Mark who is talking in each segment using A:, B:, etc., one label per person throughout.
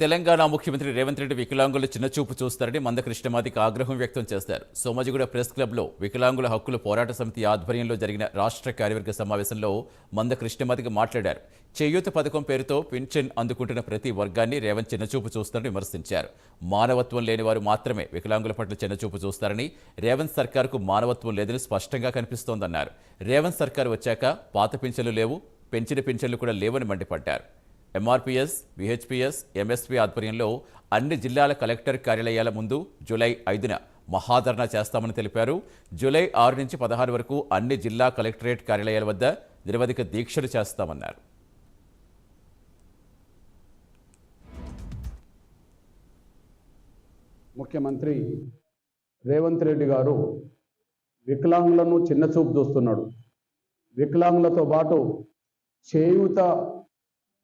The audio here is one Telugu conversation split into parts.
A: తెలంగాణ ముఖ్యమంత్రి రేవంత్ రెడ్డి వికలాంగులు చిన్నచూపు చూస్తారని మందకృష్ణమాదికి ఆగ్రహం వ్యక్తం చేశారు సోమజిగూడ ప్రెస్ క్లబ్లో వికలాంగుల హక్కుల పోరాట సమితి ఆధ్వర్యంలో జరిగిన రాష్ట్ర కార్యవర్గ సమావేశంలో మందకృష్ణమాదికి మాట్లాడారు. చేయూత పథకం పేరుతో పింఛన్ అందుకుంటున్న ప్రతి వర్గాన్ని రేవంత్ చిన్నచూపు చూస్తారని విమర్శించారు. మానవత్వం లేని వారు మాత్రమే వికలాంగుల పట్ల చిన్నచూపు చూస్తారని రేవంత్ సర్కార్కు మానవత్వం లేదని స్పష్టంగా కనిపిస్తోందన్నారు. రేవంత్ సర్కార్ వచ్చాక పాత పింఛన్లు లేవు పెంచిన పింఛన్లు కూడా లేవని మండిపడ్డారు. ఎంఆర్పీఎస్ విహెచ్పిఎస్ ఎంఎస్పీ ఆధ్వర్యంలో అన్ని జిల్లాల కలెక్టర్ కార్యాలయాల ముందు జూలై ఐదున మహాధరణ చేస్తామని తెలిపారు. జూలై ఆరు నుంచి పదహారు వరకు అన్ని జిల్లా కలెక్టరేట్ కార్యాలయాల వద్ద నిరవధిక దీక్షలు చేస్తామన్నారు.
B: ముఖ్యమంత్రి రేవంత్ రెడ్డి గారు వికలాంగులను చిన్నచూపు చూస్తున్నాడు. వికలాంగులతో పాటు చేయూత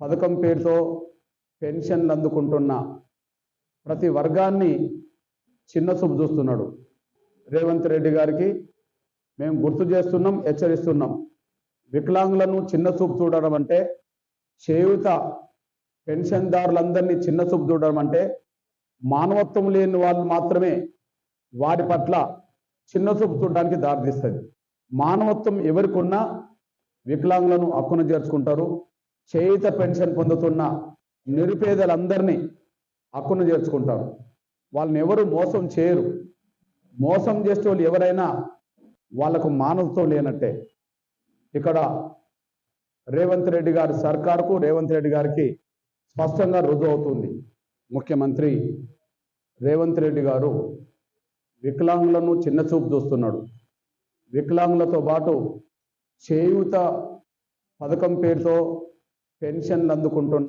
B: పథకం పేరుతో పెన్షన్లు అందుకుంటున్న ప్రతి వర్గాన్ని చిన్న చూపు చూస్తున్నాడు. రేవంత్ రెడ్డి గారికి మేము గుర్తు చేస్తున్నాం హెచ్చరిస్తున్నాం. వికలాంగులను చిన్న చూపు చూడడం అంటే చేయూత పెన్షన్దారులందరినీ చిన్నచూపు చూడడం అంటే మానవత్వం లేని వాళ్ళు మాత్రమే వారి పట్ల చిన్న చూపు చూడడానికి దారితీస్తుంది. మానవత్వం ఎవరికి ఉన్నా వికలాంగులను హక్కును చేర్చుకుంటారు. చేయిత పెన్షన్ పొందుతున్న నిరుపేదలందరినీ హక్కును చేర్చుకుంటారు. వాళ్ళని ఎవరు మోసం చేయరు. మోసం చేసే వాళ్ళు ఎవరైనా వాళ్ళకు మానవత్వం లేనట్టే. ఇక్కడ రేవంత్ రెడ్డి గారి సర్కారుకు రేవంత్ రెడ్డి గారికి స్పష్టంగా రుజువు అవుతుంది. ముఖ్యమంత్రి రేవంత్ రెడ్డి గారు వికలాంగులను చిన్నచూపు చూస్తున్నాడు. వికలాంగులతో పాటు చేయూత పథకం పేరుతో పెన్షన్లు అందుకుంటున్న